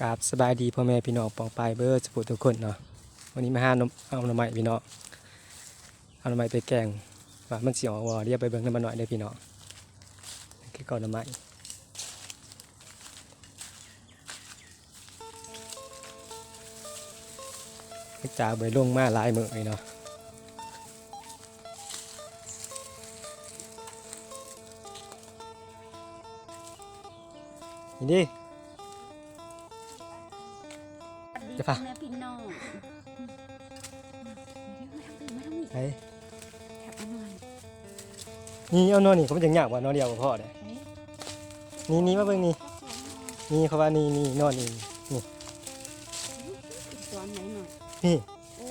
กราบสบายดีพ่อแม่พี่น้องปองปายเบอร์สปุทุกคนเนาะวันนี้มาหานมเอาหน่อไม้พี่น้องเอาหน่อไม้ไปแกงว่ามันเสียววอเรียกไปเบิ่งน้ำมันหน่อยเด้พี่น้องคือก่อนหน่อไม้จ่าเบยลงมาหลายมือเลยเนาะนี่ดิ จะพาแม่พี่น้องไปแอบมาหน่อยนี่เอานอนนี่เขาเป็นจังยากว่านอนเดียวกับพ่อเลยนี่นี่มาเบิ่งนี่นี่เขาว่านี่นี่นอนนี่นี่อีกซ้อนไหนหน่อยนี่โอ้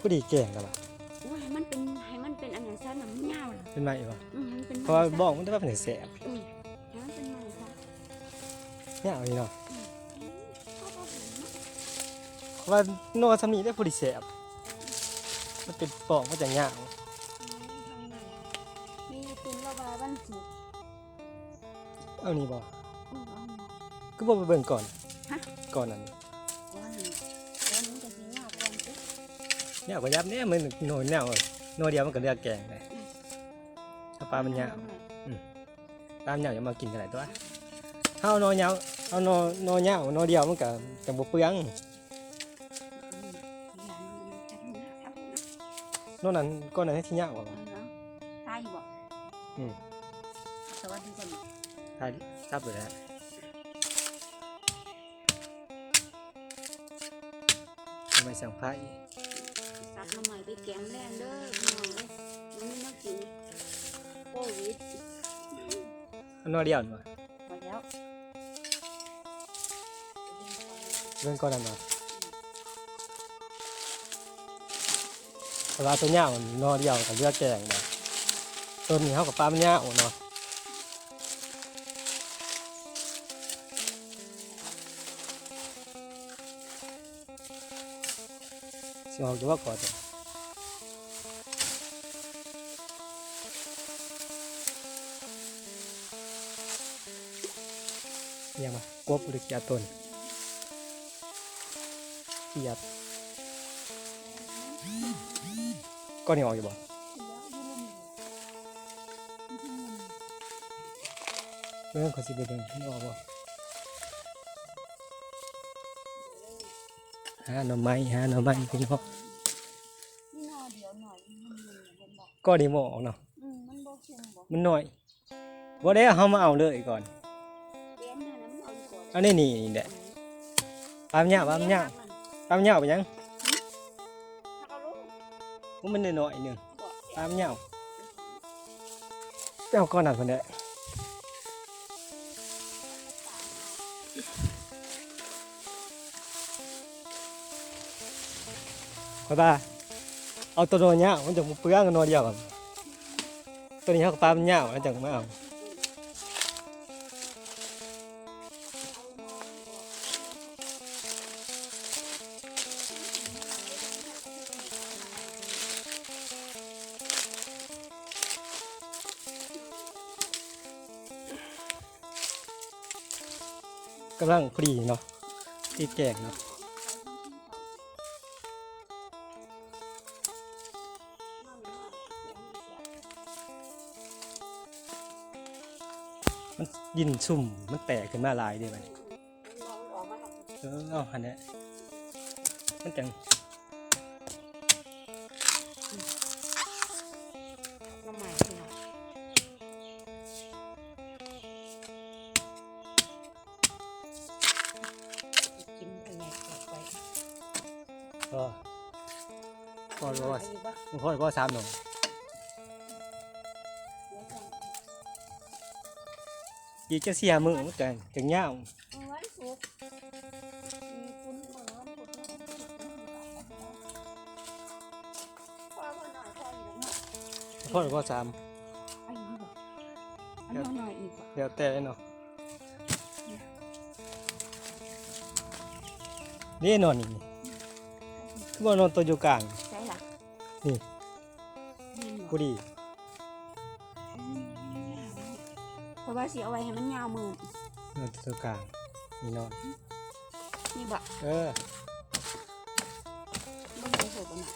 ผู้ดีแก่งกันล่ะโอ้ให้มันเป็นให้มันเป็นอันอย่างสั้นน่ะมันยาวล่ะเป็นไม้บ่อืมให้มันเป็นเพราะว่าบอกมันได้ว่าเป็นแสบอืมให้มันเป็นไม้ค่ะเนี่ยเอานี่เนาะ ว่านอนสำนีได้ผู้ดีแสบมันเป็นปอกมันจังยากอืมทางไหนมีตุนระบายบ้านสุกเอานี่บ่อืมเอาหน่อยก็บ่ไปเบิ่งก่อนฮะก่อนนั้นก่อนนี่ก่อนมันจะสิยาวก่อนสิเนี่ยก็ยับเนี่ยมันนอนแนวโนเดียวมันก็เลือกแกงเลยถ้าปลามันยาวปลามันยาวอย่ามากินกันหลายตัวถ้าเอานอนยาวเอานอนนอนยาวนอนเดียวมันก็จะบ่เปลืองอืมอย่างานอกนั้นก้อนนั้นให้ที่ยากกว่าเอาเนาะตายอยู่บ่อืมสวัสดีจ้ะใช่ทราบเลยนะทำไมสั่งไพ่ซับน้ำใหม่ไปแกงแรงเด้อพี่น้องเอ้ยมันไม่น่ากินโควิดอันนอเดียวมาพอแล้วเรื่องก้อนนั้นมา เวลาตัวเนี้ยมันนอเดียวกับเลือดแกงมาต้นนี้เขากับปลามันเนี้ยเนาะสิเอาจะว่าก่อนเนี่ยมากบหรือกยร์ต้นเกียร์ ก้อนนี้ออกอยู่บ่เรื่องของสิบเดือนที่ออกบ่หาหน่อไม้หาหน่อไม้พี่น้องนี่นอเดียวหน่อยมันมันมันบอกก้อนนี้บ่ออกเนาะอืมมันบอกคุมบอกมันน้อยบ่ได้เอามาเอาเลยก่อนเลี้ยงหน้าน้ำเอาก่อน อันนี้นี่นี่แหละปลามันยาวปลามันยาวปลามันยาวไปยังถ้าเขารู้ มันมันน้อยๆหนึงบอกปลามันยาวไปเอาก้อนนั้นเพิ่นได้ขอยว่าเอาตัวน้อยยาวมันจะบ่เปลืองกันน้อยเดียวกันตัวนี้เขาก็ปลามันยาวแล้วจังมาเอาำลังปรีเนาะตีแกงเนาะมันยินซุ่มมันแตกขึ้นมาลายเด้บัดนี้ออกมเออเอาหันเนี่ยมันจัง ก็รู้ว่าไปอยู่ปะพ่อพ่อสามหนูเดี๋ยวก่อนอีกจะเสียมือจังจังเอาไว้สุกมีคุณหมอวันสุกแล้วก็สุกแก็สุกแล้วพ่อพ่อหน่อยพ่อรงนั้นพ่อพ่อสามเดี๋ยวแต่เนาะนี่นอนนี่คือว่านอนตัวอยู่กลาง นี่นี่บพอกอดีเพราะว่าสิเอาไว้ให้มันยาวมือนอนตัวกลางนี่นอนนี่บ่เออมันไม่ถูกกันน่ะ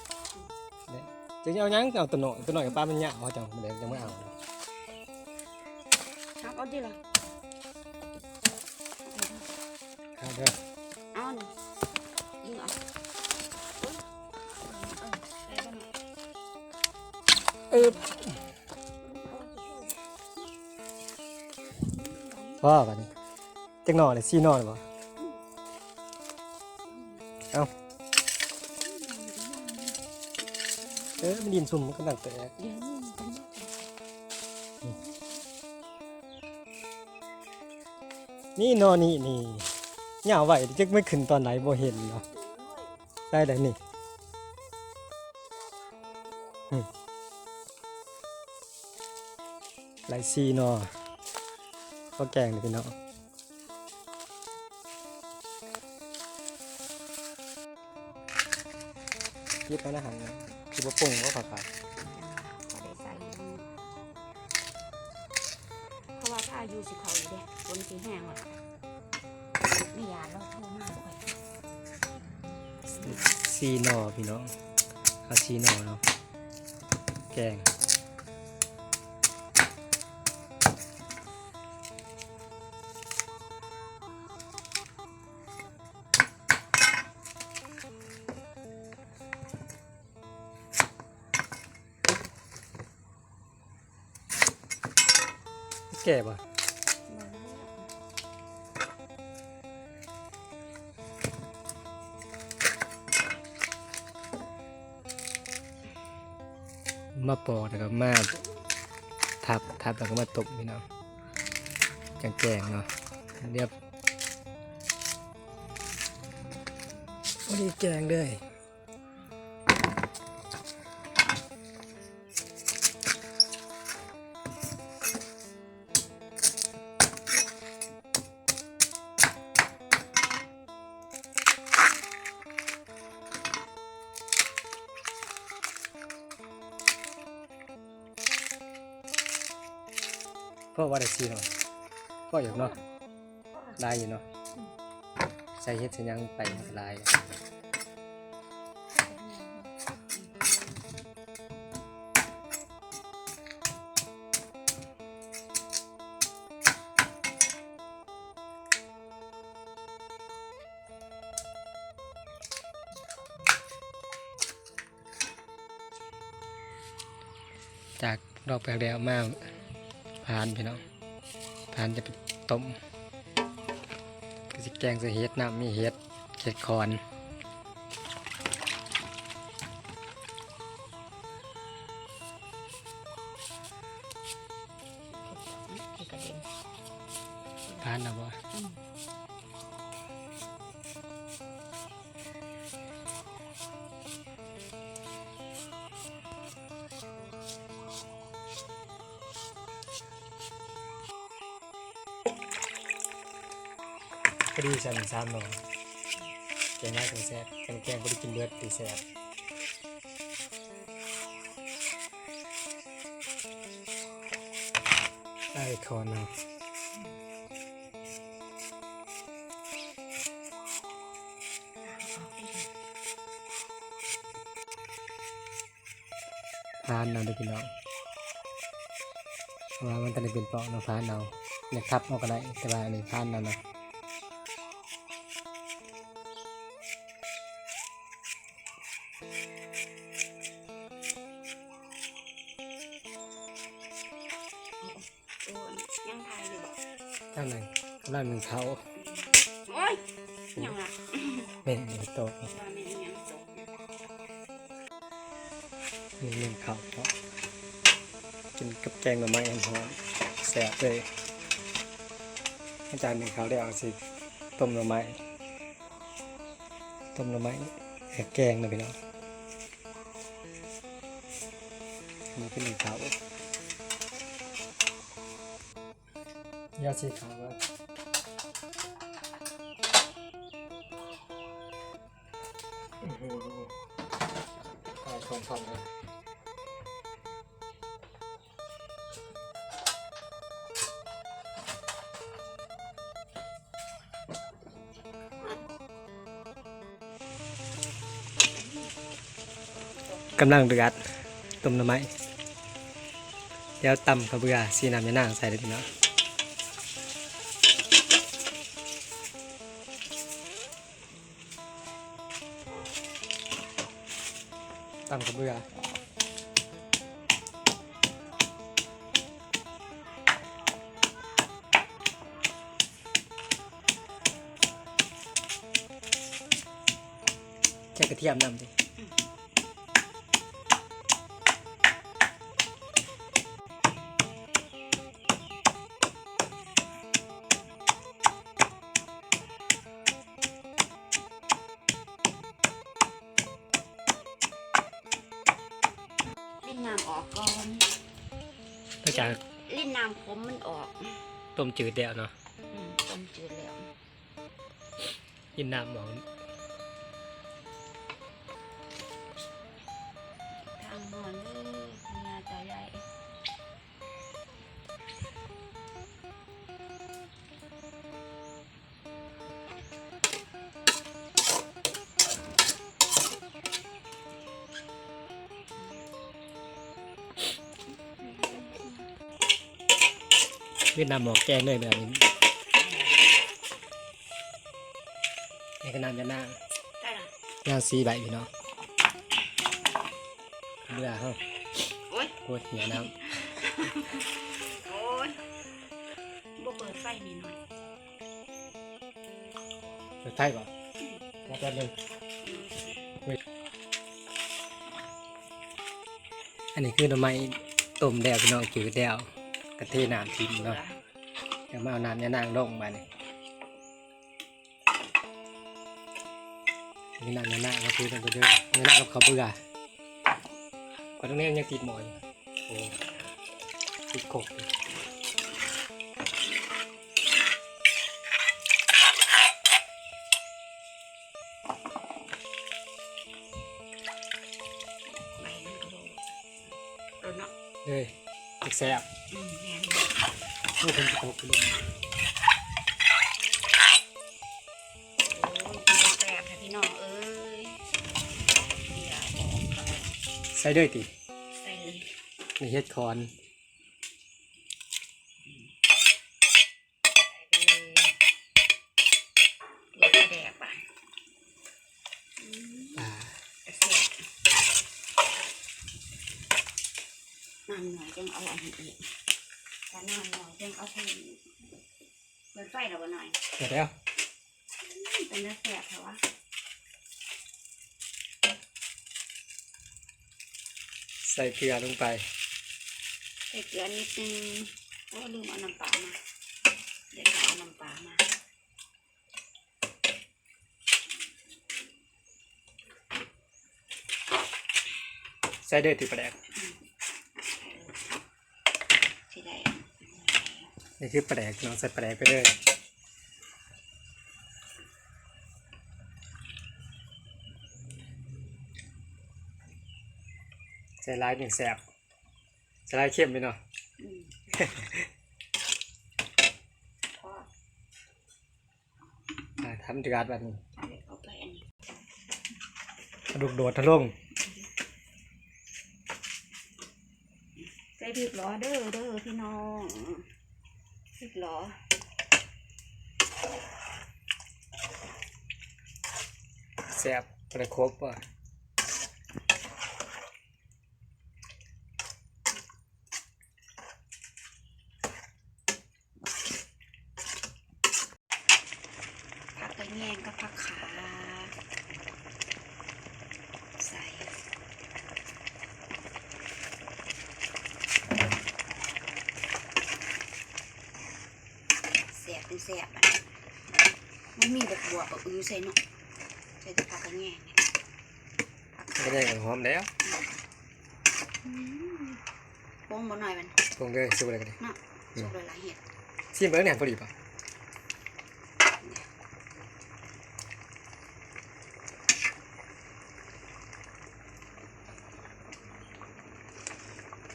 จะเอาหยังเอาตัวหน่อยตัวหน่อยกับปลามันเหงาเขาจังมันเดี๋ยวยังไม่เอาทักเอาดิล่ะครับเด้อ เออพ่อกันนี่จักหน่อเลยสี่หน่อเลยบ่เอาเออมันดินซุ่มมันก็ตั้งแต่นี้มันเป็นนี่นี่เหงาไหวจักไม่ขึ้นตอนไหนบ่เห็นเนาะได้เลยนี่ หลายซีหนอก็แกงเลยพี่น้องยิบมานะหันคือบ่ปรุงบ่ผัดผัดบ่ได้ใส่ลงเพราะว่าถ้าอายุสิเขาอยู่เด้ฝนสิแห้งแล้วไม่อยากเราโทรมาบ่ค่อยซีหนอพี่น้องเอาซีหนอเนาะแกง ก่ป่ะมาปอกแล้วก็มาทับทับแล้วก็มาตบพี่น้องจังแกงเนาะเรียบไม่ได้แกงเลย ก็ว่าได้ซีเนาะก็อยากเนาะได้อยู่เนาะใส่เฮ็ดใส่หยังไปมันก็ลายจากดอกแปลกแดวมาก ผ่านพี่น้องผ่านจะไปต้มก็สิแกงใส่เห็ดน้ำมีเห็ดเห็ดคอนคือกระเด็นผ่านนะบ่ อืมพอดีสั่นสามหน่อแกงง่ายถึงแซ่บแกงกงบ่ได้กินเลือดตีแซ่บไอคอนเนาะผ่านเอาเด้อพี่น้องเพราะว่ามันตอนนี้เป็นปอกเนาะผ่านเอาอยากทับเอาก็ได้แต่ว่าอันนี้ผ่านเอาเนาะ โอ้ยยังทายอยู่บ่ข้างในกำลังหนึ่งเขาโอ้ยยังล่ะเป็นอยู่โตะว่าแม่นยังตกหนึ่งหนึ่งเขาเพราะกินกับแกงหน่อไม้อันหอมแซ่บเลยอาจารย์หนึ่งเขาได้เอาสิต้มหน่อไม้ต้มหน่อไม้กับแกงนะพี่น้องอันนี้เป็นหนึ่งเขา 要去考了。嗯哼，太空旷了。กำลังเดือดต้มน้ำไม้แล้วตำกระเบือสีน้ำยานางใส่ได้พี่นาะ ตำกระเบือแค่กระเทียมนำดิ ก็จะลิ้นน้ำผมมันออกต้มจืดเดียวเนาะอืมต้มจืดแล้วกินน้ำหมอ เวียดนามหมอกแกงเลยแบบนี้นี่ก็น้ำยานางได้ละย่างสีใบพี่น้องเบื่อเฮาโอ้ยโคตรเหนียวน้ำโอ้ยบ่เปิดไฟนี่หน่อยเปิดไฟก่อนรอแป๊บนึงอันนี้คือหน่อไม้ต้มแดวพี่น้องจืดแดว กะเทน้ำทิมเนาะเดี๋ยวมาเอาน้ำยานางลงมาเนี่ยนี่น้ำยานางก็คือต้องไปเด้อยานางกับข้าวเบื่อก็ตรงนี้ยังติดหมอนโอ้ติดกบเลยไปมันก็บ่โดนเนาะเฮ้ยติดแซ่บอืมแม่น โอ้เป็นกบเลยโอ้ยกินแปลกค่ะพี่น้องเอ้ยเดี๋ยวใส่ด้วยติใส่เลยในเฮ็ดคอน ใส่ไปเลยเดี๋ยวจะแดกไปอืม อ่า เสียบน้ำหน่อยจังเอาอันนี้อีกถ้าน้ำห น่อยจังเอาไปอีกเปิดไฟแล้วบ่หน่อย เสร็จแล้วเป็นเนื้อแสบเหรอวะใส่เกลือลงไป ใส่เกลือนิดนึงโอ้ลืมเอาน้ำปลามา เดี๋ยวเอาน้ำปลามาใส่ด้วยติประแดก ที่ได้ นี่คือประแดกน้องใส่ประแดกไปเลยใส่ลายหนึ่งแสบใส่ลายเข้มไปเนาะอืมพออ่าทำจุกัดแบบนี้เอาไปอันนี้กระดูกโดดทะลงใส่พริกหรอเด้อเด้อพี่น้อง พริกหรอแซ่บประครบว่ะ ผักกระแยงกับผักขาใส่เสียบเป็นเสียบอะ มันมีแบบบวบแบบอื้อใส่เนาะใส่แต่ผักกระแยงเนี่ยผักก็ขาได้หอมแล้วอืมโป้งบ่หน่อยมันปรุงเลยสูอะไรกันดิเนาะสุกเลยหลายเห็ดชิมเบิ้งเนี่ยพอดีป่ะ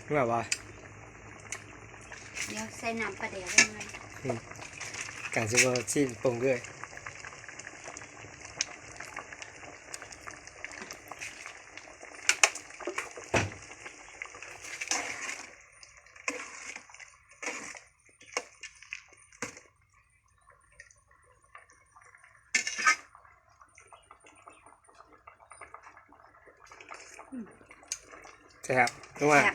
รู้แบบว่าเดี๋ยวใส่น้ำปลาเดี๋ยวได้ไหมการซื้อว่าชิมปรุงเลย Coba.